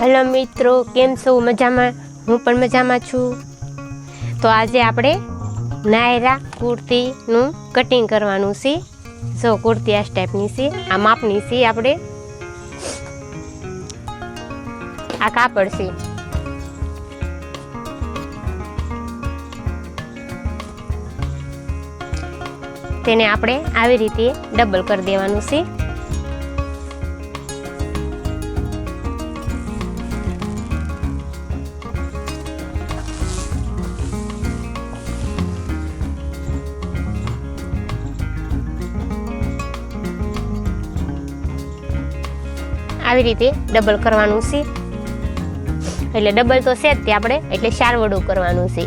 Hello મિત્રો, કેમ છો? મજામાં? હું પણ મજામાં છું. તો આજે આપણે નાયરા કુર્તીનું કટિંગ કરવાનું છે. જો, કુર્તી આ ટાઈપની છે, આ માપની છે આપણે. આ કાપડ છે. તેને આપણે આવી રીતે ડબલ કરી દેવાનું છે. આવી રીતે ડબલ કરવાનું છે. એટલે ડબલ તો છે જ તે આપણે, એટલે શારવડું કરવાનું છે.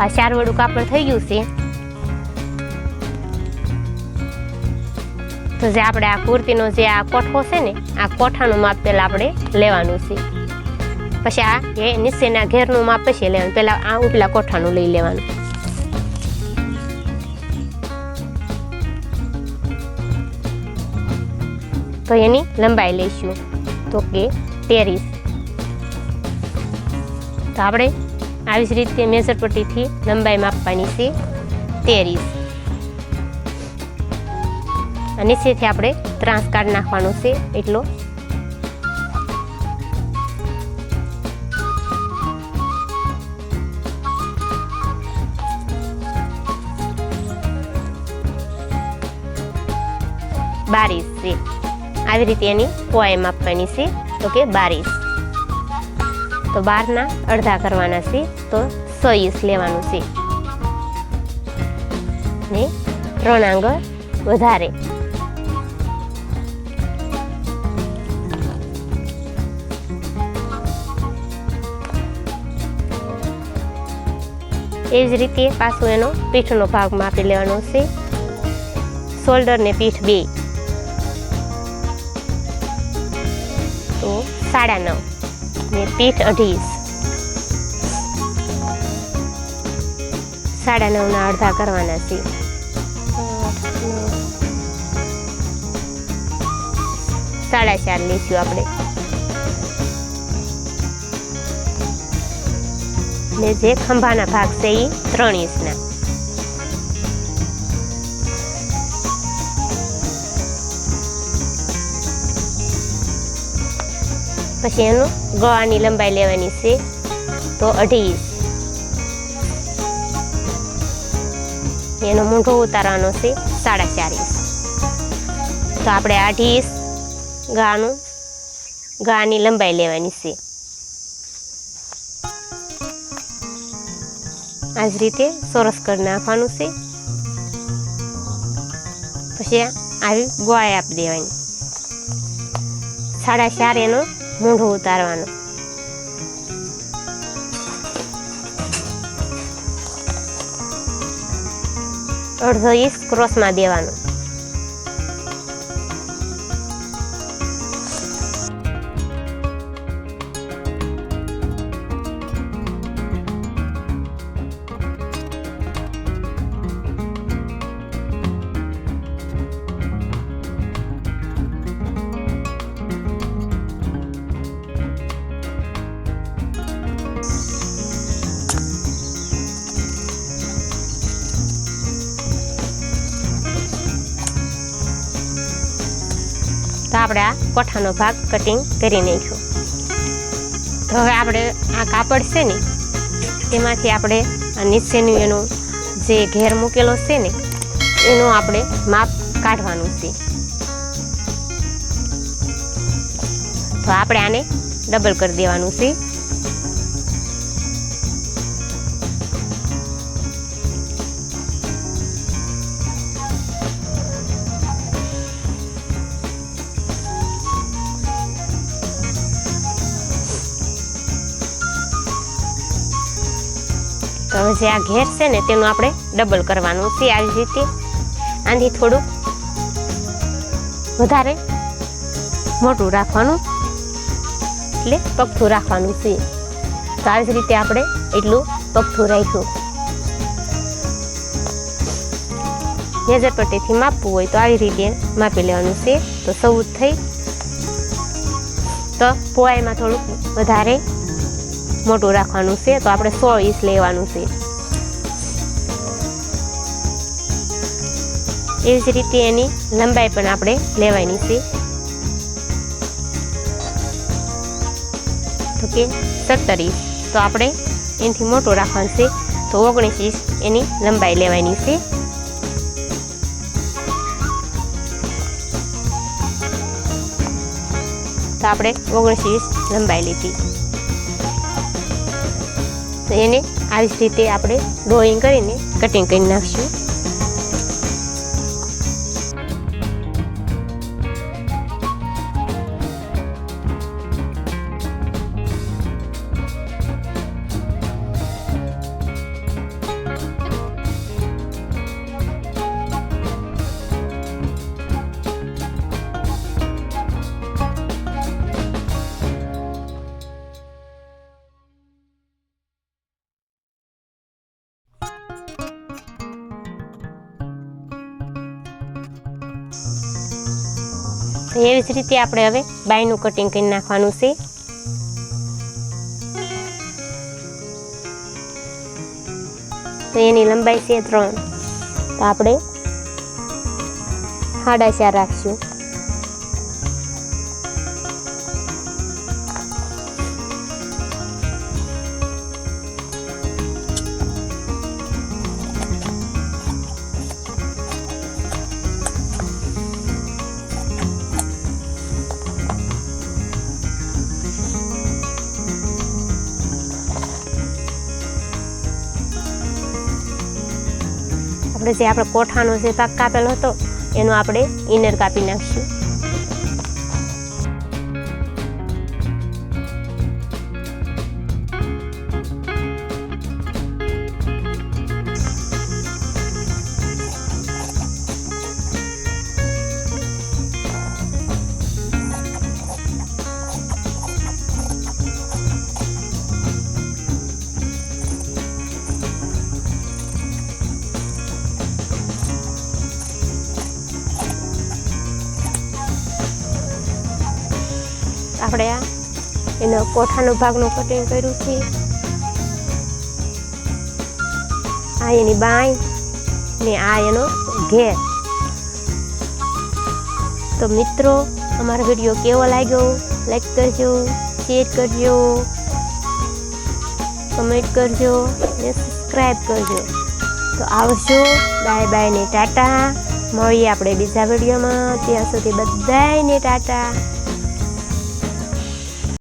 આ શારવડું કાપડ થઈ ગયું છે. તો જે આપણે આ કુર્તીનો જે આ કોઠો છે ને, આ કોઠાનું માપ પહેલાં આપણે લેવાનું છે. પછી આ એ નીચેના ઘેરનું માપ પછી લેવાનું. પહેલાં આ ઉપલા કોઠાનું લઈ લેવાનું. તો એની લંબાઈ લઈશું. તો કે તેરીસ. તો આપણે આવી જ રીતે મેજર પટ્ટીથી લંબાઈ માપવાની છે તેરીસ. અને નીચેથી આપણે ત્રાસ કાઢ નાખવાનો છે એટલો. બારીસ. આવી રીતે એની પોએમ આપવાની છે. તો કે બારીસ તો બારના અડધા કરવાના છે. તો સઈસ લેવાનું છે. ને ત્રણ આંગળ વધારે. એ જ રીતે પાછું એનો પીઠનો ભાગ માપી લેવાનો છે. શોલ્ડર ને પીઠ બે. સાડા નવ ને પીઠ અઢીસ. સાડા નવના અડધા કરવાના છે સાડા ચાર લઈશું આપણે. ને જે ખંભાના ભાગ છે એ ત્રણ ઇંચના પછી એનું ગળાની લંબાઈ લેવાની છે તો અઢી ઇંચ એનો મૂંઢો ઉતારવાનો છે સાડા ચાર ઇંચ તો આપણે અઢી ઇંચ ગાનું ગાની લંબાઈ લેવાની છે. આ જ રીતે સરસ કરી નાખવાનું છે. પછી આવી ગોળાઈ આપી દેવાની. સાડા ચાર એનો મૂંઢો ઉતારવાનું. અડધો ઈસ ક્રોસમાં દેવાનો. આપણે કોઠાનો ભાગ કટિંગ કરી નાખ્યો. તો હવે આપણે આ કાપડ છે ને તેમાંથી આપણે નીચેનું એનું જે ઘેર મૂકેલો છે ને, એનું આપણે માપ કાઢવાનું છે. તો આપણે આને ડબલ કરી દેવાનું છે. હવે જે આ ઘેર છે ને તેનું આપણે ડબલ કરવાનું છે આવી રીતે. આથી થોડુંક વધારે મોટું રાખવાનું. એટલે પગથું રાખવાનું છે. તો આવી જ રીતે આપણે એટલું પગથું રાખ્યું. મેજર પટ્ટીથી માપવું હોય તો આવી રીતે માપી લેવાનું છે. તો સૌ થઈ. તો પોવાઈમાં થોડુંક વધારે મોટું રાખવાનું છે. તો આપણે સો ઇંચ લેવાનું છે. એવી જ રીતે એની લંબાઈ પણ આપણે લેવાની છે. તો કે સત્તર ઇંચ તો આપણે એનાથી મોટું રાખવાનું છે. તો ઓગણીસ ઇંચ એની લંબાઈ લેવાની છે. તો આપણે ઓગણીસ ઇંચ લંબાઈ લીધી. તો એને આવી જ રીતે આપણે ડ્રોઈંગ કરીને કટિંગ કરી નાખશું. એવી જ રીતે આપણે હવે બાયનું કટિંગ કરી નાખવાનું છે. તો એની લંબાઈ છે ત્રણ. તો આપણે સાડા ચાર રાખશું. આપણે જે આપણે કોઠાનો જે ભાગ કાપેલો હતો એનો આપણે ઇનર કાપી નાખશું. આપણે આ એનો કોઠાનો ભાગનું કટિંગ કર્યું છે. આ એની બાઈ ને આ એનો ઘેર. તો મિત્રો, અમારો વીડિયો કેવો લાગ્યો? લાઈક કરજો શેર કરજો કમેન્ટ કરજો ને સબસ્ક્રાઈબ કરજો. તો આવજો બાય બાય ને ટાટા. મળીએ આપણે બીજા વિડીયોમાં. ત્યાં સુધી બધાને ટાટા.